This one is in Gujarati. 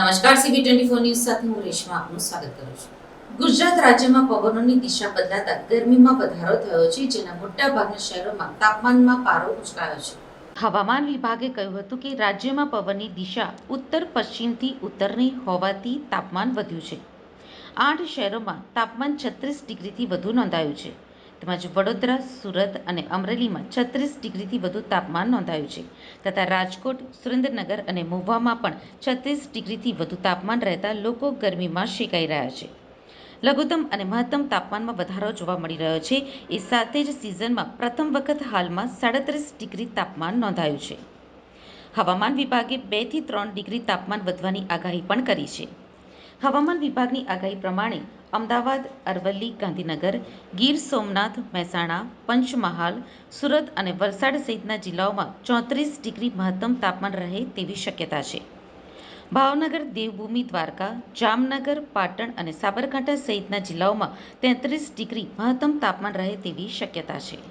નમસ્કાર સીબી ટ્વેન્ટી ફોર ન્યૂઝ સાથે હું રેશમા આપનું સ્વાગત કરું છું. ગુજરાત રાજ્યમાં પવનોની દિશા બદલાતા ગરમીમાં વધારો થયો છે, જેના મોટા ભાગના શહેરોમાં તાપમાનમાં પારો ઉચકાયો છે. હવામાન વિભાગે કહ્યું હતું કે રાજ્યમાં પવનની દિશા ઉત્તર પશ્ચિમથી ઉત્તરની હોવાથી તાપમાન વધ્યું છે. આઠ શહેરોમાં તાપમાન છત્રીસ ડિગ્રીથી વધુ નોંધાયું છે. તેમજ વડોદરા, સુરત અને અમરેલીમાં છત્રીસ ડિગ્રીથી વધુ તાપમાન નોંધાયું છે. તથા રાજકોટ, સુરેન્દ્રનગર અને મહુવામાં પણ છત્રીસ ડિગ્રીથી વધુ તાપમાન રહેતા લોકો ગરમીમાં શેકાઈ રહ્યા છે. લઘુત્તમ અને મહત્તમ તાપમાનમાં વધારો જોવા મળી રહ્યો છે. એ સાથે જ સિઝનમાં પ્રથમ વખત હાલમાં સાડત્રીસ ડિગ્રી તાપમાન નોંધાયું છે. હવામાન વિભાગે બેથી ત્રણ ડિગ્રી તાપમાન વધવાની આગાહી પણ કરી છે. હવામાન વિભાગની આગાહી પ્રમાણે અમદાવાદ, અરવલ્લી, ગાંધીનગર, ગીર સોમનાથ, મહેસાણા, પંચમહાલ, સુરત અને વલસાડ સહિતના જિલ્લાઓમાં ચોત્રીસ ડિગ્રી મહત્તમ તાપમાન રહે તેવી શક્યતા છે. ભાવનગર, દેવભૂમિ, દ્વારકા, જામનગર, પાટણ અને સાબરકાંઠા સહિતના જિલ્લાઓમાં તેત્રીસ ડિગ્રી મહત્તમ તાપમાન રહે તેવી શક્યતા છે.